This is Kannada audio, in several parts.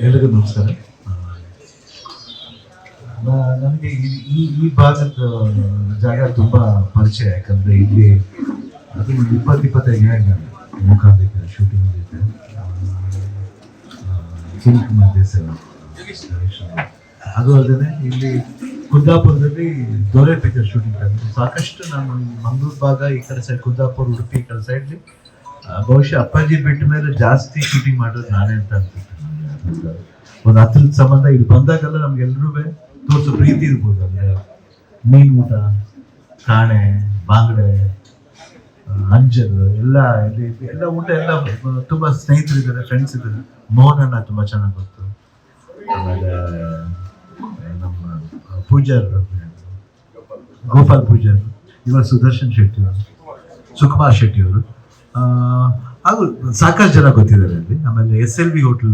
ಎಲ್ರಿಗೂ ನಮಸ್ಕಾರ. ನನಗೆ ಈ- ಈ ಭಾಗದ ಜಾಗ ತುಂಬ ಪರಿಚಯ, ಯಾಕಂದರೆ ಇಲ್ಲಿ ಅದು ಇಪ್ಪತ್ತು ಇಪ್ಪತ್ತೈದು ಮೂಕಾಂಬಿಕೆ ಶೂಟಿಂಗ್ ಇದೆ ಕಿಲ್. ಅದು ಅಲ್ಲದೆ ಇಲ್ಲಿ ಕುಂದಾಪುರದಲ್ಲಿ ದೊರೆ ಪಿಕ್ಚರ್ ಶೂಟಿಂಗ್ ಸಾಕಷ್ಟು ನಾನು ಮಂಗಳೂರು ಭಾಗ ಈ ಕಡೆ ಸೈಡ್ ಕುಂದಾಪುರ, ಉಡುಪಿ ಈ ಕಡೆ ಸೈಡ್ಲಿ ಬಹುಶಃ ಅಪ್ಪಾಜಿ ಬಿಟ್ಟ ಮೇಲೆ ಜಾಸ್ತಿ ಶೂಟಿಂಗ್ ಮಾಡೋದು ನಾನೇ ಅಂತ ಅನ್ಸುತ್ತೆ. ಒಂದು ಹತ್ರದ ಸಂಬಂಧ ಇಲ್ಲಿ ಬಂದಾಗೆಲ್ಲ ನಮ್ಗೆಲ್ರೂ ತೋರಿಸೋ ಪ್ರೀತಿ ಇರ್ಬೋದು ಅಂದ್ರೆ ಮೀನು ಊಟ, ಕಾಣೆ, ಬಾಂಗಡೆ ಅಂಜರ್ ಎಲ್ಲ ಎಲ್ಲ ಊಟ ಎಲ್ಲ ತುಂಬಾ ಸ್ನೇಹಿತರಿದ್ದಾರೆ ಫ್ರೆಂಡ್ಸ್ ಇದ್ದಾರೆ. ಮೋಹನನ್ನ ತುಂಬ ಚೆನ್ನಾಗಿ ಗೊತ್ತು. ಆಮೇಲೆ ನಮ್ಮ ಪೂಜಾರ್ ಗೋಪಾಲ್ ಪೂಜಾರ್. ಇವಾಗ ಸುದರ್ಶನ್ ಶೆಟ್ಟಿ ಅವರು, ಸುಕುಮಾರ್ ಶೆಟ್ಟಿ ಅವರು. ಹಾಗೂ ಸಾಕಷ್ಟು ಜನ ಗೊತ್ತಿದ್ದಾರೆ ಅಲ್ಲಿ. ಆಮೇಲೆ S L B hotel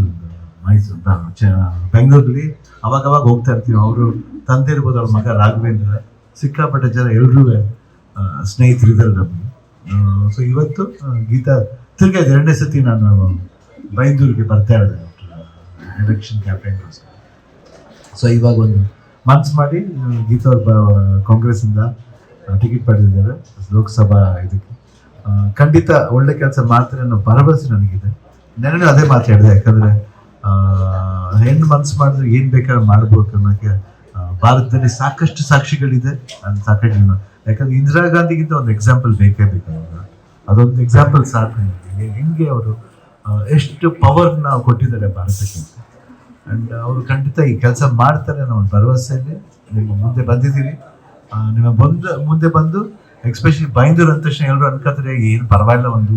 Mysuru ಬೆಂಗಳೂರಲ್ಲಿ ಅವಾಗ ಅವಾಗ ಹೋಗ್ತಾ ಇರ್ತೀವಿ. ಅವರು ತಂದೆ ಇರ್ಬೋದು ಅವ್ರ ಮಗ ರಾಘವೇಂದ್ರ. ಸಿಕ್ಕಾಪಟ್ಟೆ ಜನ ಎಲ್ಲರೂ ಸ್ನೇಹಿತರಿದ್ದಾರೆ ನಮಗೆ. ಸೊ ಇವತ್ತು ಗೀತಾ, ತಿರ್ಗಿ ಇದು ಎರಡನೇ ಸತಿ ನಾನು ಬೈಂದೂರಿಗೆ ಬರ್ತಾ ಇರೋದು ಎಲೆಕ್ಷನ್ ಕ್ಯಾಂಪೇನ್ಗೋಸ್ಕರ ಸೊ ಇವಾಗ ಒಂದು ಮನ್ಸು ಮಾಡಿ ಗೀತಾ ಅವ್ರ ಕಾಂಗ್ರೆಸ್ಸಿಂದ ಟಿಕೆಟ್ ಪಡೆದಿದ್ದಾರೆ, ಲೋಕಸಭಾ ಇದಕ್ಕೆ. ಖಂಡಿತ ಒಳ್ಳೆ ಕೆಲಸ ಮಾಡ್ತಾರೆ ಅನ್ನೋ ಭರವಸೆ ನನಗಿದೆ. ನೆನ್ನೆ ಅದೇ ಮಾತಾಡಿದೆ, ಯಾಕಂದರೆ ಹೆಣ್ಣು ಮನಸ್ಸು ಮಾಡಿದ್ರೆ ಏನ್ ಬೇಕಾದ್ರೆ ಮಾಡ್ಬೋದು ಅನ್ನೋಕ್ಕೆ ಭಾರತದಲ್ಲಿ ಸಾಕಷ್ಟು ಸಾಕ್ಷಿಗಳಿದೆ. ಅಂತ ಸಾಕಷ್ಟು ಯಾಕಂದ್ರೆ ಇಂದಿರಾ ಗಾಂಧಿಗಿಂತ ಒಂದು ಎಕ್ಸಾಂಪಲ್ ಬೇಕೇ ಬೇಕು ಅವ್ರಿಗೆ. ಅದೊಂದು ಎಕ್ಸಾಂಪಲ್ ಸಾಕು. ಹೆಂಗೆ ಅವರು ಎಷ್ಟು ಪವರ್ ನಾವು ಕೊಟ್ಟಿದ್ದಾರೆ ಭಾರತಕ್ಕೆ. ಅಂಡ್ ಅವರು ಖಂಡಿತ ಈ ಕೆಲಸ ಮಾಡ್ತಾರೆ ಅನ್ನೋ ಒಂದು ಭರವಸೆಯಲ್ಲಿ ನಿಮ್ಮ ಮುಂದೆ ಬಂದಿದ್ದೀವಿ. ನಿಮ್ಮ ಬಂದು, ಮುಂದೆ ಬಂದು ಎಕ್ಸ್ಪೆಷಲಿ ಬೈಂದೂರು ಅಂತ ತಕ್ಷಣ ಎಲ್ಲರೂ ಅನ್ಕೋತಾರೆ ಏನು ಪರವಾಗಿಲ್ಲ, ಒಂದು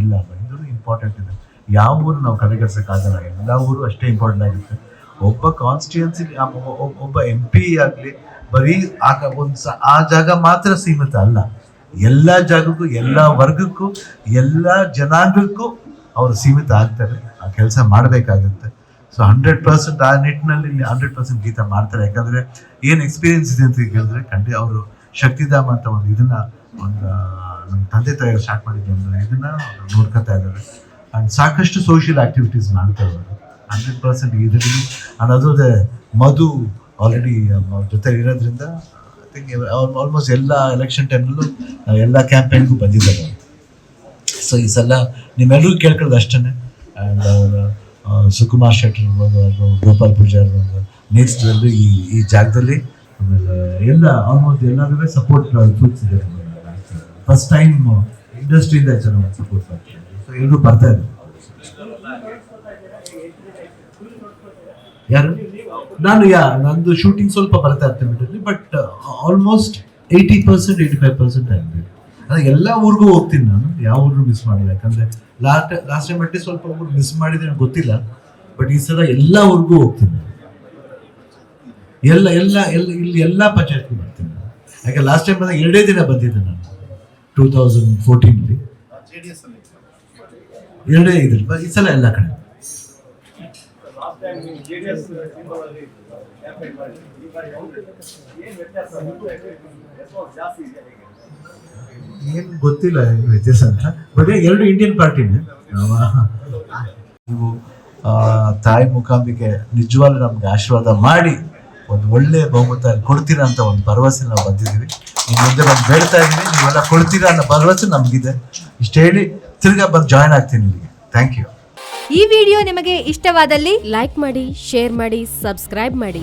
ಇಲ್ಲ. ಬೈಂದೂರು ಇಂಪಾರ್ಟೆಂಟ್ ಇದೆ. ಯಾವ ಊರು ನಾವು ಕಡೆಗಣಿಸೋಕ್ಕಾಗಲ್ಲ ಎಲ್ಲ ಊರು ಅಷ್ಟೇ ಇಂಪಾರ್ಟೆಂಟ್ ಆಗಿರುತ್ತೆ. ಒಬ್ಬ ಕಾನ್ಸ್ಟಿಟ್ಯೂನ್ಸಿ ಒಬ್ಬ ಎಂ ಪಿ ಆಗಲಿ, ಬರೀ ಆಗ ಒಂದು ಸ- ಆ ಜಾಗ ಮಾತ್ರ ಸೀಮಿತ ಅಲ್ಲ. ಎಲ್ಲ ಜಾಗಕ್ಕೂ, ಎಲ್ಲ ವರ್ಗಕ್ಕೂ, ಎಲ್ಲ ಜನಾಂಗಕ್ಕೂ ಅವರು ಸೀಮಿತ ಆಗ್ತಾರೆ. ಆ ಕೆಲಸ ಮಾಡಬೇಕಾಗುತ್ತೆ. ಸೊ ಹಂಡ್ರೆಡ್ ಪರ್ಸೆಂಟ್ ಆ ನಿಟ್ಟಿನಲ್ಲಿ ಇಲ್ಲಿ ಹಂಡ್ರೆಡ್ ಪರ್ಸೆಂಟ್ ಗೀತ ಮಾಡ್ತಾರೆ. ಯಾಕಂದ್ರೆ ಏನು ಎಕ್ಸ್ಪೀರಿಯನ್ಸ್ ಇದೆ ಅಂತ ಕೇಳಿದ್ರೆ ಖಂಡಿತ ಅವರು ಶಕ್ತಿಧಾಮ ಅಂತ ಒಂದು ಇದನ್ನ, ಒಂದು ನಮ್ಮ ತಂದೆ ತಾಯಿಯವರು ಸ್ಟಾರ್ಟ್ ಮಾಡಿದ್ದು ಒಂದು ಇದನ್ನ ನೋಡ್ಕೊತಾ ಇದ್ದಾರೆ. ಅಂಡ್ ಸಾಕಷ್ಟು ಸೋಷಿಯಲ್ ಆ್ಯಕ್ಟಿವಿಟೀಸ್ ಮಾಡ್ತಾ ಇದ್ದಾರೆ ಹಂಡ್ರೆಡ್ ಪರ್ಸೆಂಟ್ ಇದರಲ್ಲಿ ಅಂಡ್ ಅದಲ್ಲದೆ ಮಧು ಆಲ್ರೆಡಿ ಅವ್ರ ಜೊತೆ ಇರೋದ್ರಿಂದ ಐ ಥಿಂಕ್ ಆಲ್ಮೋಸ್ಟ್ ಎಲ್ಲ ಎಲೆಕ್ಷನ್ ಟೈಮಲ್ಲೂ ಎಲ್ಲ ಕ್ಯಾಂಪೇನ್ಗೂ ಬಂದಿದ್ದಾರೆ ಸೊ ಈ ಸಲ ನಿಮ್ಮೆಲ್ಲರಿಗೂ ಕೇಳ್ಕೊಳ್ಳೋದು ಅಷ್ಟೇ ಆ್ಯಂಡ್ ಅವರ ಸುಕುಮಾರ್ ಶೆಟ್ಟರ್ ಇರ್ಬೋದು, ಅವರು, ಗೋಪಾಲ್ ಪೂಜಾರ್ ಇರ್ಬೋದು ನೇತೃತ್ವದಲ್ಲಿ ಈ ಈ ಜಾಗದಲ್ಲಿ, ಆಮೇಲೆ ಎಲ್ಲ ಆಲ್ಮೋಸ್ಟ್ ಎಲ್ಲರಿಗೂ ಸಪೋರ್ಟ್ ಸೂಚಿಸಿದೆ ಫಸ್ಟ್ ಟೈಮ್ ಇಂಡಸ್ಟ್ರಿಯಿಂದ ಚೆನ್ನಾಗಿ ಸಪೋರ್ಟ್ ಮಾಡ್ತಾರೆ. ಎಲ್ಲರೂ ಬರ್ತಾ ಇದ್ರು. ಯಾರು? ನಾನು ಯಾ, ನಂದು ಶೂಟಿಂಗ್ ಸ್ವಲ್ಪ ಬರ್ತಾ ಇರ್ತೇನೆ but almost eighty percent eighty five percent ಆಗಿದೆ ಅದ ಎಲ್ಲ ಊರಿಗೂ ಹೋಗ್ತೀನಿ ನಾನು, ಯಾವ ಊರು ಮಿಸ್ ಮಾಡಿಲ್ಲ. ಯಾಕಂದ್ರೆ ಲಾಸ್ಟ್ ಲಾಸ್ಟ್ ಟೈಮ್ ಮಟ್ಟಿ ಸ್ವಲ್ಪ ಊರು ಮಿಸ್ ಮಾಡಿದ್ರೆ ನನಗೆ ಗೊತ್ತಿಲ್ಲ ಬಟ್ ಈ ಸಲ ಎಲ್ಲ ಊರಿಗೂ ಹೋಗ್ತೀನಿ. ಎಲ್ಲ ಎಲ್ಲ ಎಲ್ಲ, ಇಲ್ಲಿ ಎಲ್ಲ ಪಂಚಾಯತ್ಗೂ ಬರ್ತೀನಿ. ಯಾಕೆ ಲಾಸ್ಟ್ ಟೈಮ್ ಬಂದಾಗ ಎರಡೇ ದಿನ ಬಂದಿದ್ದೆ ನಾನು ಟೂ ತೌಸಂಡ್ ಫೋರ್ಟೀನ್ಲಿ ಎರಡೇ ಇದ್ರು ಈ ಸಲ ಎಲ್ಲ ಕಡೆ. ಏನು ಗೊತ್ತಿಲ್ಲ ಏನು ವ್ಯತ್ಯಾಸ ಅಂತ. ಬಟ್ ಎರಡು ಇಂಡಿಯನ್ ಪಾರ್ಟಿನೇ ನೀವು ಆ, ತಾಯಿ ಮುಖಾಂಬಿಕೆ ನಿಜವಾಗ್ಲೂ ನಮ್ಗೆ ಆಶೀರ್ವಾದ ಮಾಡಿ ಒಂದು ಒಳ್ಳೆ ಬಹುಮತ ಕೊಡ್ತೀರಾ ಅಂತ ಒಂದು ಭರವಸೆ ನಾವು ಬಂದಿದ್ದೀವಿ. ನೀವು ಮುಂದೆ ಬಂದು ಬೇಡ್ತಾ ಇದ್ದೀವಿ ನೀವೆಲ್ಲ ಕೊಡ್ತೀರಾ ಅನ್ನೋ ಭರವಸೆ ನಮಗಿದೆ. ಇಷ್ಟು ಹೇಳಿ ತಿರ್ಗಾ ಬಂದು ಜಾಯ್ನ್ ಆಗ್ತೀನಿ ನಿಮಗೆ. ಥ್ಯಾಂಕ್ ಯು ಈ ವಿಡಿಯೋ ನಿಮಗೆ ಇಷ್ಟವಾದಲ್ಲಿ ಲೈಕ್ ಮಾಡಿ ಶೇರ್ ಮಾಡಿ ಸಬ್ಸ್ಕ್ರೈಬ್ ಮಾಡಿ.